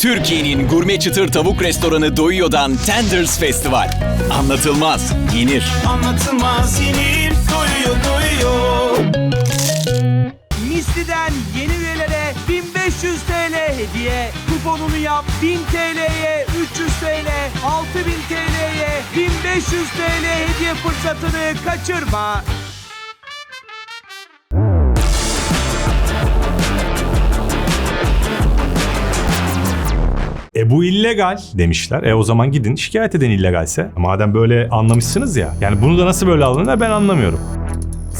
Türkiye'nin gurme çıtır tavuk restoranı Doyuyor'dan Tenders Festival. Anlatılmaz, yenir. Anlatılmaz yenir doyuyor doyuyor Misli'den yeni üyelere 1500 TL hediye. Kuponunu yap 1000 TL'ye 300 TL, 6000 TL'ye 1500 TL hediye fırsatını kaçırma. Bu illegal demişler. E o zaman gidin şikayet edin illegalse. Madem böyle anlamışsınız ya. Yani bunu da nasıl böyle alınır ben anlamıyorum.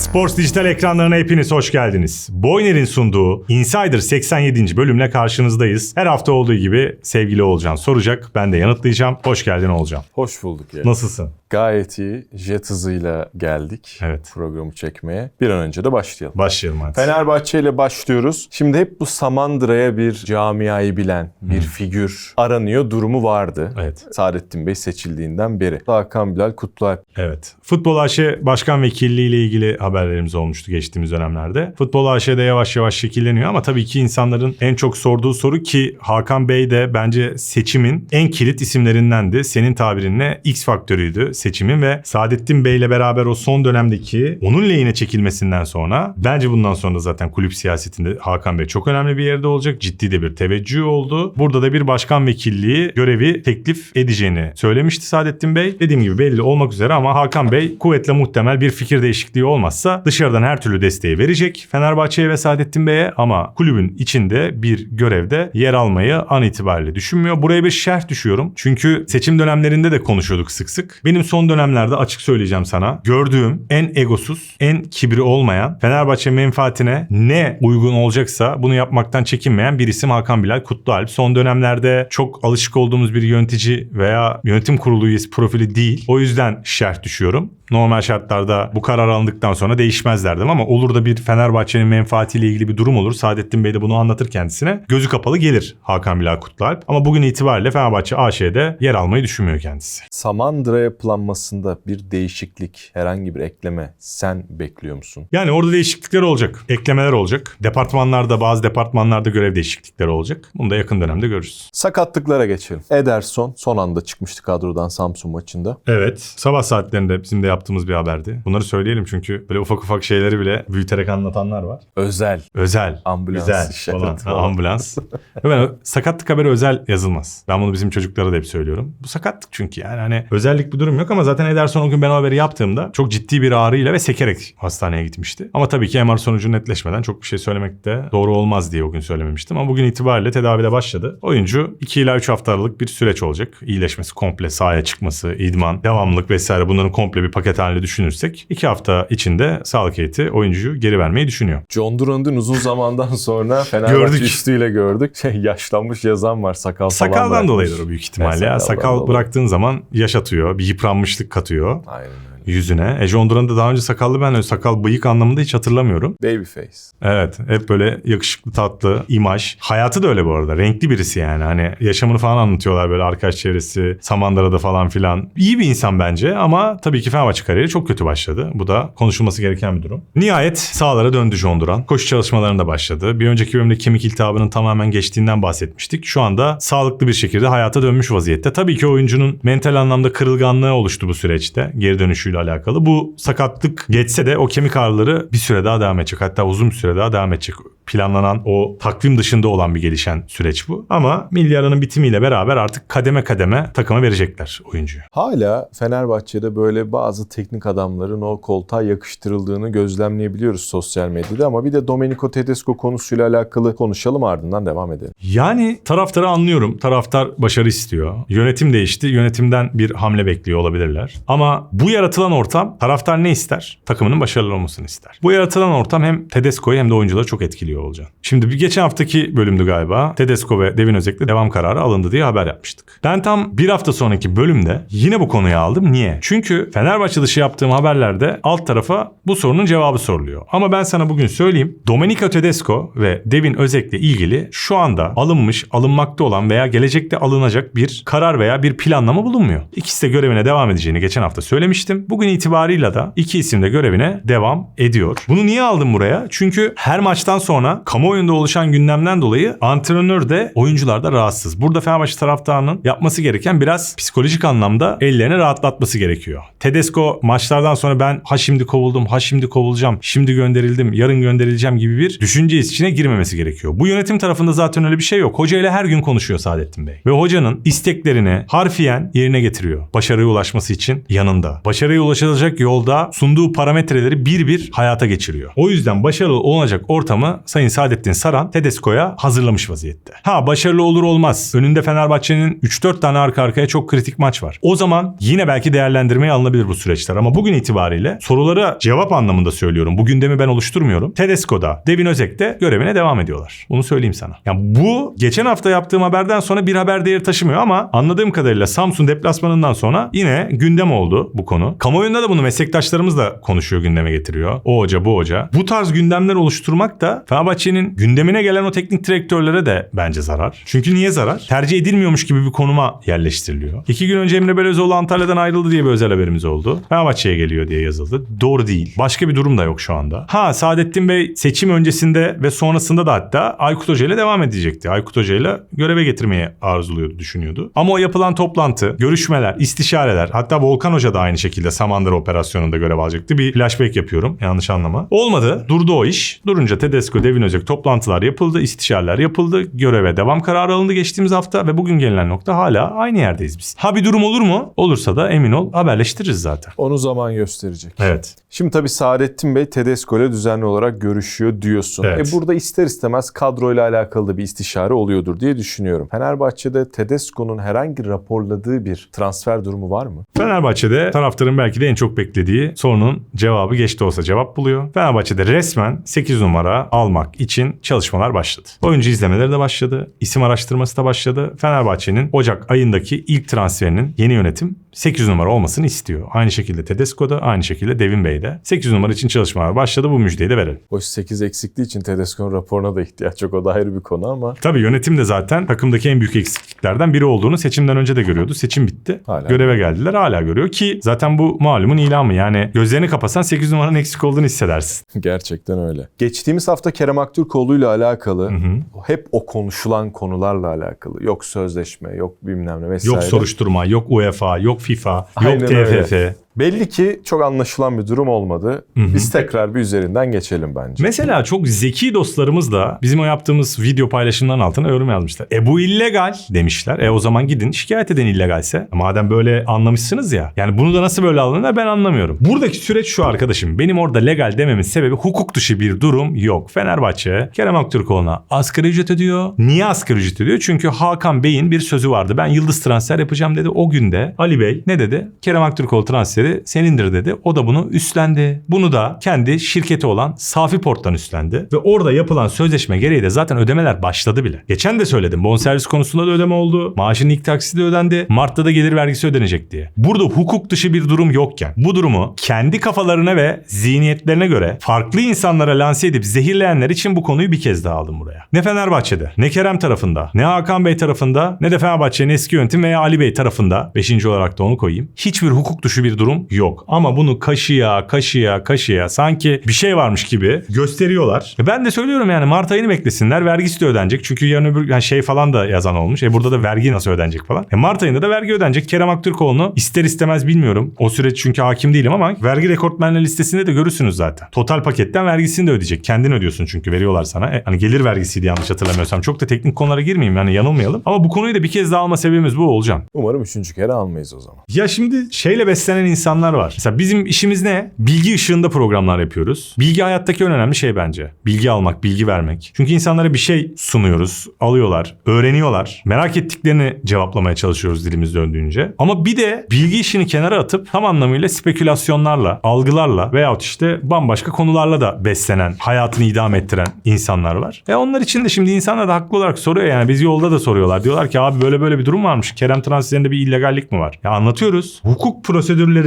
Sports Dijital ekranlarına hepiniz hoş geldiniz. Boyner'in sunduğu Insider 87. bölümle karşınızdayız. Her hafta olduğu gibi sevgili Olcan soracak. Ben de yanıtlayacağım. Hoş geldin Olcan. Hoş bulduk ya. Nasılsın? Gayet iyi. Jet hızıyla geldik Evet. programı çekmeye. Bir an önce de başlayalım. Başlayalım hadi. Fenerbahçe ile başlıyoruz. Şimdi hep bu Samandıra'ya bir camiayı bilen bir figür aranıyor durumu vardı. Evet. Saadettin Bey seçildiğinden beri. Hakan Bilal Kutlualp. Evet. Futbol AŞ Başkan Vekilliği ile ilgili haberlerimiz olmuştu geçtiğimiz dönemlerde. Futbol AŞ'de yavaş yavaş şekilleniyor ama tabii ki insanların en çok sorduğu soru ki Hakan Bey de bence seçimin en kilit isimlerindendi. Senin tabirinle X faktörüydü seçimin ve Saadettin Bey ile beraber o son dönemdeki onun lehine çekilmesinden sonra bence bundan sonra zaten kulüp siyasetinde Hakan Bey çok önemli bir yerde olacak. Ciddi de bir teveccüh oldu. Burada da bir başkan vekilliği görevi teklif edeceğini söylemişti Saadettin Bey. Dediğim gibi belli olmak üzere ama Hakan Bey kuvvetle muhtemel bir fikir değişikliği olmazsa dışarıdan her türlü desteği verecek Fenerbahçe'ye ve Saadettin Bey'e ama kulübün içinde bir görevde yer almayı an itibariyle düşünmüyor. Buraya bir şerh düşüyorum. Çünkü seçim dönemlerinde de konuşuyorduk sık sık. Benim son dönemlerde açık söyleyeceğim sana. Gördüğüm en egosuz, en kibri olmayan, Fenerbahçe menfaatine ne uygun olacaksa bunu yapmaktan çekinmeyen bir isim Hakan Bilal Kutlualp. Son dönemlerde çok alışık olduğumuz bir yönetici veya yönetim kurulu üyesi profili değil. O yüzden şerh düşüyorum. Normal şartlarda bu karar alındıktan sonra değişmez derdim ama olur da bir Fenerbahçe'nin menfaatiyle ilgili bir durum olur. Saadettin Bey de bunu anlatır kendisine. Gözü kapalı gelir Hakan Bilal Kutlualp. Ama bugün itibariyle Fenerbahçe AŞ'de yer almayı düşünmüyor kendisi. Samandıra yapılanmasında bir değişiklik, herhangi bir ekleme sen bekliyor musun? Yani orada değişiklikler olacak. Eklemeler olacak. Departmanlarda bazı departmanlarda görev değişiklikleri olacak. Bunu da yakın dönemde görürüz. Sakatlıklara geçelim. Ederson son anda çıkmıştı kadrodan Samsun maçında. Evet. Sabah saatlerinde bizim de yaptığımız bir haberdi. Bunları söyleyelim çünkü böyle ufak ufak şeyleri bile büyüterek anlatanlar var. Özel. Özel. Ambulans Güzel falan. Ambulans. ben, sakatlık haberi özel yazılmaz. Ben bunu bizim çocuklara da hep söylüyorum. Bu sakatlık çünkü yani hani özellik bir durum yok ama zaten Ederson o gün ben o haberi yaptığımda çok ciddi bir ağrıyla ve sekerek hastaneye gitmişti. Ama tabii ki MR sonucu netleşmeden çok bir şey söylemek de doğru olmaz diye o gün söylememiştim. Ama bugün itibariyle tedavide başladı. Oyuncu 2 ila 3 haftalık bir süreç olacak. İyileşmesi komple sahaya çıkması, idman, devamlılık vesaire bunların komple bir paket halinde düşünürsek 2 hafta içinde sağlık heyeti oyuncuyu geri vermeyi düşünüyor. John Durand'ın uzun zamandan sonra Fenerbahçe Gördük. üstüyle gördük. Şey, yaşlanmış yazan var sakal falan Sakaldan dolayıdır o büyük ihtimalle. Evet, sakaldan Sakal dolayı. bıraktığın zaman yaş atıyor, bir yıpranmışlık katıyor Aynen öyle. Yüzüne. E John Duran'da daha önce sakallı ben öyle sakal bıyık anlamında hiç hatırlamıyorum. Babyface. Evet hep böyle yakışıklı tatlı imaj. Hayatı da öyle bu arada. Renkli birisi yani. Hani yaşamını falan anlatıyorlar böyle arkadaş çevresi, Samandıra'da falan filan. İyi bir insan bence ama tabii ki Fenerbahçe kariyeri çok kötü başladı. Bu da konuşulması gereken bir durum. Nihayet sahalara döndü John Duran. Koşu çalışmalarında başladı. Bir önceki bölümde kemik iltihabının tamamen geçtiğinden bahsetmiştik. Şu anda sağlıklı bir şekilde hayata dönmüş vaziyette. Tabii ki oyuncunun mental anlamda kırılganlığı oluştu bu süreçte. Geri dönüşüyle alakalı. Bu sakatlık geçse de o kemik ağrıları bir süre daha devam edecek. Hatta uzun bir süre daha devam edecek. Planlanan o takvim dışında olan bir gelişen süreç bu. Ama milli aranın bitimiyle beraber artık kademe kademe takıma verecekler oyuncuyu. Hala Fenerbahçe'de böyle bazı teknik adamların o koltuğa yakıştırıldığını gözlemleyebiliyoruz sosyal medyada ama bir de Domenico Tedesco konusuyla alakalı konuşalım ardından devam edelim. Yani taraftarı anlıyorum. Taraftar başarı istiyor. Yönetim değişti. Yönetimden bir hamle bekliyor olabilirler. Ama bu yaratılan ortam taraftar ne ister? Takımının başarılı olmasını ister. Bu yaratılan ortam hem Tedesco'yu hem de oyuncuları çok etkiliyor olacak. Şimdi bir geçen haftaki bölümdü galiba. Tedesco ve Devin Özek'le devam kararı alındı diye haber yapmıştık. Ben tam bir hafta sonraki bölümde yine bu konuyu aldım. Niye? Çünkü Fenerbahçe dışı yaptığım haberlerde alt tarafa bu sorunun cevabı soruluyor. Ama ben sana bugün söyleyeyim. Domenico Tedesco ve Devin Özek'le ilgili şu anda alınmış, alınmakta olan veya gelecekte alınacak bir karar veya bir planlama bulunmuyor. İkisi de görevine devam edeceğini geçen hafta söylemiştim. Bugün itibarıyla da iki isim de görevine devam ediyor. Bunu niye aldım buraya? Çünkü her maçtan sonra kamuoyunda oluşan gündemden dolayı antrenör de oyuncular da rahatsız. Burada Fenerbahçe taraftarının yapması gereken biraz psikolojik anlamda ellerini rahatlatması gerekiyor. Tedesco maçlardan sonra ben ha şimdi kovuldum, ha şimdi kovulacağım, şimdi gönderildim, yarın gönderileceğim gibi bir düşünce içine girmemesi gerekiyor. Bu yönetim tarafında zaten öyle bir şey yok. Hoca ile her gün konuşuyor Saadettin Bey. Ve hocanın isteklerini harfiyen yerine getiriyor. Başarıya ulaşması için yanında. Başarıya ulaşılacak yolda sunduğu parametreleri bir bir hayata geçiriyor. O yüzden başarılı olacak ortamı Sayın Saadettin Saran Tedesco'ya hazırlamış vaziyette. Ha başarılı olur olmaz. Önünde Fenerbahçe'nin 3-4 tane arka arkaya çok kritik maç var. O zaman yine belki değerlendirmeye alınabilir bu süreçler. Ama bugün itibariyle sorulara cevap anlamında söylüyorum. Bu gündemi ben oluşturmuyorum. Tedesco'da, Devin Özek'te görevine devam ediyorlar. Bunu söyleyeyim sana. Yani bu geçen hafta yaptığım haberden sonra bir haber değeri taşımıyor ama anladığım kadarıyla Samsun deplasmanından sonra yine gündem oldu bu konu. Kamuoyunda da bunu meslektaşlarımız da konuşuyor gündeme getiriyor. O hoca bu hoca. Bu tarz gündemler oluşturmak da Fenerbahçe'nin gündemine gelen o teknik direktörlere de bence zarar. Çünkü niye zarar? Tercih edilmiyormuş gibi bir konuma yerleştiriliyor. İki gün önce Emre Belözoğlu Antalya'dan ayrıldı diye bir özel haberimiz oldu. Fenerbahçe'ye geliyor diye yazıldı. Doğru değil. Başka bir durum da yok şu anda. Ha Saadettin Bey seçim öncesinde ve sonrasında da hatta Aykut Hoca ile devam edecekti. Aykut Hoca ile göreve getirmeyi arzuluyordu, düşünüyordu. Ama o yapılan toplantı, görüşmeler, istişareler hatta Volkan Hoca da aynı şekilde Samandıra operasyonunda görev alacaktı. Bir flashback yapıyorum yanlış anlama. Olmadı. Durdu o iş. Durunca Tedesco, Devin Özek toplantılar yapıldı, istişareler yapıldı. Göreve devam kararı alındı geçtiğimiz hafta ve bugün gelinen nokta hala aynı yerdeyiz biz. Ha bir durum olur mu? Olursa da emin ol haberleştiririz zaten. Onu zaman gösterecek. Evet. Şimdi tabii Saadettin Bey Tedesco ile düzenli olarak görüşüyor diyorsun. Evet. E burada ister istemez kadroyla alakalı da bir istişare oluyordur diye düşünüyorum. Fenerbahçe'de Tedesco'nun herhangi raporladığı bir transfer durumu var mı? Fenerbahçe'de taraftarın belki de en çok beklediği sorunun cevabı geç de olsa cevap buluyor. Fenerbahçe'de resmen 8 numara almak için çalışmalar başladı. Oyuncu izlemeleri de başladı. İsim araştırması da başladı. Fenerbahçe'nin Ocak ayındaki ilk transferinin yeni yönetim 8 numara olmasını istiyor. Aynı şekilde Tedesco'da, aynı şekilde Devin Bey'de. 8 numara için çalışmalar başladı. Bu müjdeyi de verelim. Hoş 8 eksikliği için Tedesco'nun raporuna da ihtiyaç yok. O da ayrı bir konu ama Tabii yönetim de zaten takımdaki en büyük eksikliklerden biri olduğunu seçimden önce de görüyordu. Seçim bitti. Hala. Göreve geldiler. Hala görüyor ki zaten bu malumun ilamı. Yani gözlerini kapasan 8 numaranın eksik olduğunu hissedersin. gerçekten öyle. Geçtiğimiz hafta Kerem Aktürkoğlu ile alakalı hep o konuşulan konularla alakalı. Yok sözleşme, yok bilmem ne vesaire. Yok soruşturma, yok UEFA, yok FIFA, Aynen yok öyle. Belli ki çok anlaşılan bir durum olmadı. Biz tekrar bir üzerinden geçelim bence. Mesela çok zeki dostlarımız da bizim o yaptığımız video paylaşımların altına yorum yazmışlar. E bu illegal demişler. E o zaman gidin şikayet edin illegalse. Madem böyle anlamışsınız ya. Yani bunu da nasıl böyle alınır ben anlamıyorum. Buradaki süreç şu arkadaşım. Benim orada legal dememin sebebi hukuk dışı bir durum yok. Fenerbahçe Kerem Aktürkoğlu'na asgari ücret ödüyor. Niye asgari ücret ödüyor? Çünkü Hakan Bey'in bir sözü vardı. Ben yıldız transfer yapacağım dedi. O günde Ali Bey ne dedi? Kerem Aktürkoğlu transferi senindir dedi. O da bunu üstlendi. Bunu da kendi şirketi olan Safi Port'tan üstlendi. Ve orada yapılan sözleşme gereği de zaten ödemeler başladı bile. Geçen de söyledim. Bonservis konusunda da ödeme oldu. Maaşın ilk taksidi de ödendi. Mart'ta da gelir vergisi ödenecek diye. Burada hukuk dışı bir durum yokken bu durumu kendi kafalarına ve zihniyetlerine göre farklı insanlara lanse edip zehirleyenler için bu konuyu bir kez daha aldım buraya. Ne Fenerbahçe'de, ne Kerem tarafında, ne Hakan Bey tarafında, ne de Fenerbahçe'nin eski yönetim veya Ali Bey tarafında, beşinci olarak da onu koyayım. Hiçbir hukuk dışı bir durum yok. Ama bunu kaşıya, kaşıya, kaşıya sanki bir şey varmış gibi gösteriyorlar. E Ben de söylüyorum yani Mart ayını beklesinler. Vergisi de ödenecek. Çünkü yarın öbür yani şey falan da yazan olmuş. E burada da vergi nasıl ödenecek falan. E Mart ayında da vergi ödenecek. Kerem Aktürkoğlu'nu ister istemez bilmiyorum. O süreç çünkü hakim değilim ama vergi rekortmenler listesinde de görürsünüz zaten. Total paketten vergisini de ödeyecek. Kendin ödüyorsun çünkü veriyorlar sana. E, hani gelir vergisiydi yanlış hatırlamıyorsam. Çok da teknik konulara girmeyeyim yani yanılmayalım. Ama bu konuyu da bir kez daha alma sebebimiz bu olacağım. Umarım üçüncü kere almayız o zaman. Ya şimdi şeyle beslenen insanlar var. Mesela bizim işimiz ne? Bilgi ışığında programlar yapıyoruz. Bilgi hayattaki en önemli şey bence. Bilgi almak, bilgi vermek. Çünkü insanlara bir şey sunuyoruz, alıyorlar, öğreniyorlar. Merak ettiklerini cevaplamaya çalışıyoruz dilimiz döndüğünce. Ama bir de bilgi işini kenara atıp tam anlamıyla spekülasyonlarla, algılarla veyahut işte bambaşka konularla da beslenen, hayatını idame ettiren insanlar var. E onlar için de şimdi insanlar da haklı olarak soruyor yani biz yolda da soruyorlar. Diyorlar ki abi böyle böyle bir durum varmış. Kerem transferinde bir illegallik mi var? Ya anlatıyoruz. Hukuk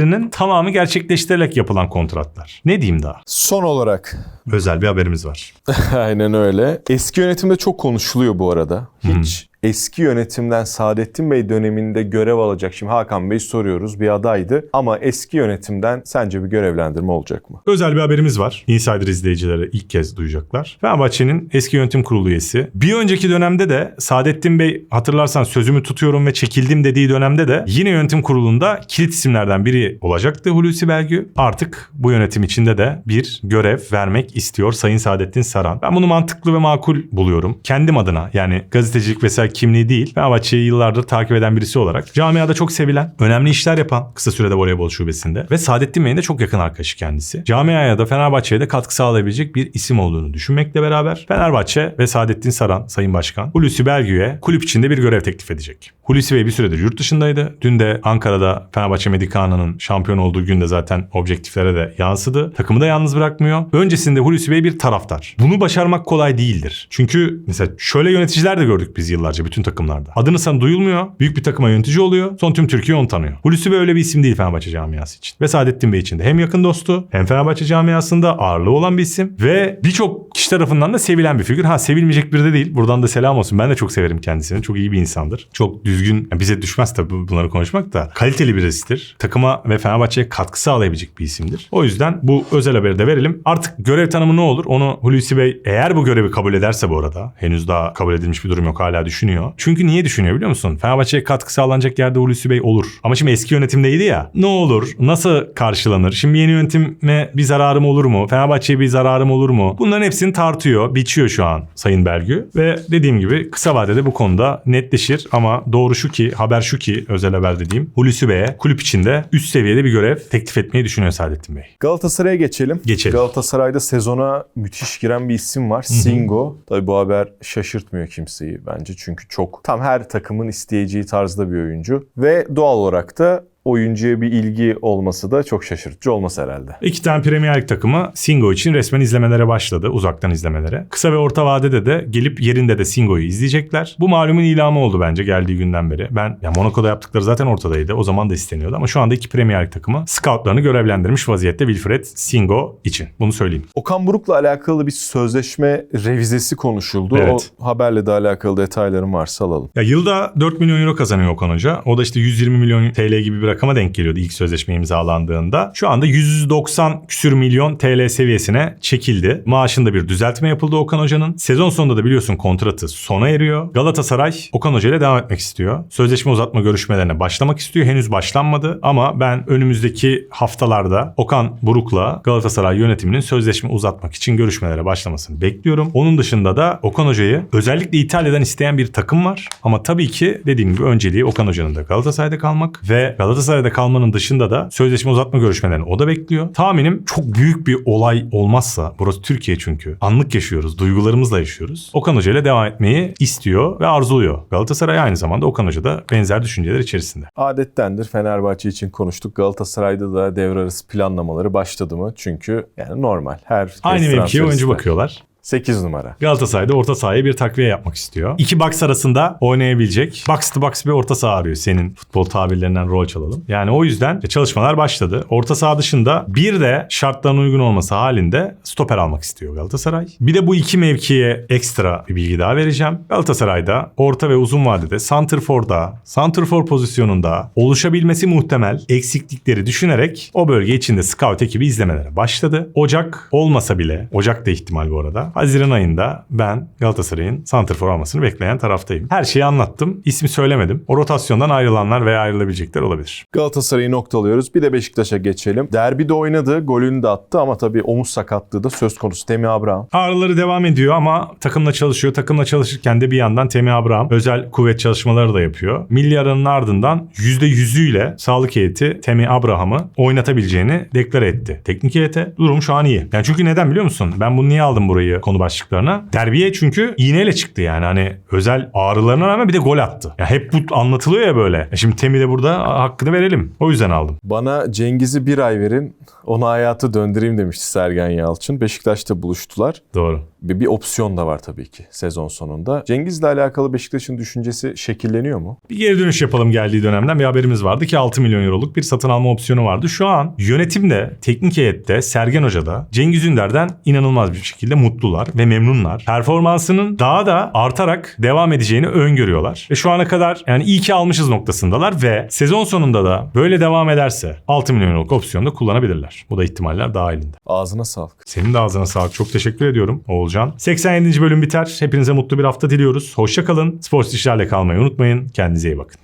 prosedürlerinin tamamı gerçekleştirilerek yapılan kontratlar. Ne diyeyim daha? Son olarak Özel bir haberimiz var. Aynen öyle. Eski yönetimde çok konuşuluyor bu arada. Hiç eski yönetimden Saadettin Bey döneminde görev alacak. Şimdi Hakan Bey soruyoruz bir adaydı ama eski yönetimden sence bir görevlendirme olacak mı? Özel bir haberimiz var. Insider izleyicileri ilk kez duyacaklar. Fenerbahçe'nin eski yönetim kurulu üyesi. Bir önceki dönemde de Saadettin Bey hatırlarsan sözümü tutuyorum ve çekildim dediği dönemde de yine yönetim kurulunda kilit isimlerden biri olacaktı Hulusi Belgü. Artık bu yönetim içinde de bir görev vermek istiyor Sayın Saadettin Saran. Ben bunu mantıklı ve makul buluyorum. Kendim adına yani gazetecilik vesaire kimliği değil. Fenerbahçe'yi yıllardır takip eden birisi olarak camiada çok sevilen, önemli işler yapan kısa sürede voleybol şubesinde ve Saadettin Bey'in de çok yakın arkadaşı kendisi. Camiaya da Fenerbahçe'ye de katkı sağlayabilecek bir isim olduğunu düşünmekle beraber Fenerbahçe ve Saadettin Saran Sayın Başkan Hulusi Belgü'ye kulüp içinde bir görev teklif edecek. Hulusi Bey bir süredir yurt dışındaydı. Dün de Ankara'da Fenerbahçe Medikana'nın şampiyon olduğu günde zaten objektiflere de yansıdı. Takımı da yalnız bırakmıyor. Öncesinde Hulusi Bey bir taraftar. Bunu başarmak kolay değildir. Çünkü mesela şöyle yöneticiler de gördük biz yıllarca bütün takımlarda. Adını sen duyulmuyor. Büyük bir takıma yönetici oluyor. Son tüm Türkiye onu tanıyor. Hulusi Bey öyle bir isim değil Fenerbahçe camiası için. Ve Saadettin Bey için de hem yakın dostu hem Fenerbahçe camiasında ağırlığı olan bir isim ve birçok kişi tarafından da sevilen bir figür. Ha sevilmeyecek biri de değil. Buradan da selam olsun. Ben de çok severim kendisini. Çok iyi bir insandır. Çok düzgün. yani bize düşmez tabii bunları konuşmak da. Kaliteli birisidir. Takıma ve Fenerbahçe'ye katkı sağlayabilecek bir isimdir. O yüzden bu özel haberi de verelim. Artık görev tanımı ne olur? Onu Hulusi Bey eğer bu görevi kabul ederse bu arada. Henüz daha kabul edilmiş bir durum yok. Hala düşünüyor. Çünkü niye düşünüyor biliyor musun? Fenerbahçe'ye katkı sağlanacak yerde Hulusi Bey olur. Ama şimdi eski yönetimdeydi ya. Ne olur? Nasıl karşılanır? Şimdi yeni yönetime bir zararım olur mu? Fenerbahçe'ye bir zararım olur mu? Bunların hepsini tartıyor, biçiyor şu an Sayın Belgü. Ve dediğim gibi kısa vadede bu konuda netleşir. Ama doğru şu ki, haber şu ki özel haber dediğim. Hulusi Bey'e kulüp içinde üst seviyede bir görev teklif etmeyi düşünüyor Saadettin Bey. Galatasaray'a geçelim. Geçelim. Galatasaray'da sezona müthiş giren bir isim var. Singo. Tabii bu haber şaşırtmıyor kimseyi bence. Çünkü çok tam her takımın isteyeceği tarzda bir oyuncu. Ve doğal olarak da oyuncuya bir ilgi olması da çok şaşırtıcı olmaz herhalde. İki tane Premier Lig takımı Singo için resmen izlemelere başladı. Uzaktan izlemelere. Kısa ve orta vadede de gelip yerinde de Singo'yu izleyecekler. Bu malumun ilamı oldu bence geldiği günden beri. Ben ya Monaco'da yaptıkları zaten ortadaydı. O zaman da isteniyordu ama şu anda iki Premier Lig takımı scoutlarını görevlendirmiş vaziyette Wilfred Singo için. Bunu söyleyeyim. Okan Buruk'la alakalı bir sözleşme revizesi konuşuldu. Evet. O haberle de alakalı detaylarım varsa alalım. Ya yılda 4 milyon euro kazanıyor Okan Hoca. O da işte 120 milyon TL gibi bir rakama denk geliyordu ilk sözleşme imzalandığında. Şu anda 190 küsür milyon TL seviyesine çekildi. Maaşında bir düzeltme yapıldı Okan Hoca'nın. Sezon sonunda da biliyorsun kontratı sona eriyor. Galatasaray Okan Hoca ile devam etmek istiyor. Sözleşme uzatma görüşmelerine başlamak istiyor. Henüz başlanmadı ama ben önümüzdeki haftalarda Okan Buruk'la Galatasaray yönetiminin sözleşme uzatmak için görüşmelere başlamasını bekliyorum. Onun dışında da Okan Hoca'yı özellikle İtalya'dan isteyen bir takım var. Ama tabii ki dediğim gibi önceliği Okan Hoca'nın da Galatasaray'da kalmak ve Galatasaray'da kalmanın dışında da sözleşme uzatma görüşmelerini o da bekliyor. Tahminim çok büyük bir olay olmazsa burası Türkiye çünkü anlık yaşıyoruz, duygularımızla yaşıyoruz. Okan Hoca ile devam etmeyi istiyor ve arzuluyor. Galatasaray aynı zamanda Okan Hoca da benzer düşünceler içerisinde. Adettendir Fenerbahçe için konuştuk. Galatasaray'da da devre arası planlamaları başladı mı? Çünkü yani normal. Her Aynı mevkiye oyuncu bakıyorlar. 8 numara. Galatasaray'da orta sahaya bir takviye yapmak istiyor. İki box arasında oynayabilecek box to box bir orta saha arıyor. Senin futbol tabirlerinden rol çalalım. Yani o yüzden çalışmalar başladı. Orta saha dışında bir de şartların uygun olması halinde stoper almak istiyor Galatasaray. Bir de bu iki mevkiye ekstra bir bilgi daha vereceğim. Galatasaray'da orta ve uzun vadede Santrfor'da, Santrfor pozisyonunda oluşabilmesi muhtemel eksiklikleri düşünerek o bölge içinde scout ekibi izlemelere başladı. Ocak olmasa bile, Ocak da ihtimal bu arada. Haziran ayında ben Galatasaray'ın Santrfor almasını bekleyen taraftayım. Her şeyi anlattım. İsmi söylemedim. O rotasyondan ayrılanlar veya ayrılabilecekler olabilir. Galatasaray'ı noktalıyoruz. Bir de Beşiktaş'a geçelim. Derbide oynadı, golünü de attı ama tabii omuz sakatlığı da söz konusu. Temi Abraham. Ağrıları devam ediyor ama takımla çalışıyor. Takımla çalışırken de bir yandan Temi Abraham özel kuvvet çalışmaları da yapıyor. Milli aranın ardından %100'üyle sağlık heyeti Temi Abraham'ı oynatabileceğini deklare etti. Teknik heyete durum şu an iyi. Yani çünkü neden biliyor musun? Ben bunu niye aldım burayı konu başlıklarına? Derbiye çünkü iğneyle çıktı yani. Hani özel ağrılarına rağmen bir de gol attı. Ya hep bu anlatılıyor ya böyle. E şimdi Temi de burada hakkını verelim. O yüzden aldım. Bana Cengiz'i bir ay verin, onu hayata döndüreyim demişti Sergen Yalçın. Beşiktaş'ta buluştular. Doğru. Bir, bir opsiyon da var tabii ki sezon sonunda. Cengiz'le alakalı Beşiktaş'ın düşüncesi şekilleniyor mu? Bir geri dönüş yapalım geldiği dönemden bir haberimiz vardı ki 6 milyon euroluk bir satın alma opsiyonu vardı. Şu an yönetimde, teknik heyette, Sergen Hoca'da Cengiz Ünder'den inanılmaz bir şekilde mutlular mutlular ve memnunlar. Performansının daha da artarak devam edeceğini öngörüyorlar. Ve şu ana kadar yani iyi ki almışız noktasındalar ve sezon sonunda da böyle devam ederse 6 milyonluk opsiyonu da kullanabilirler. Bu da ihtimaller dahilinde. Ağzına sağlık. Senin de ağzına sağlık. Çok teşekkür ediyorum Oğulcan. 87. bölüm biter. Hepinize mutlu bir hafta diliyoruz. Hoşça kalın. Sports işlerle kalmayı unutmayın. Kendinize iyi bakın.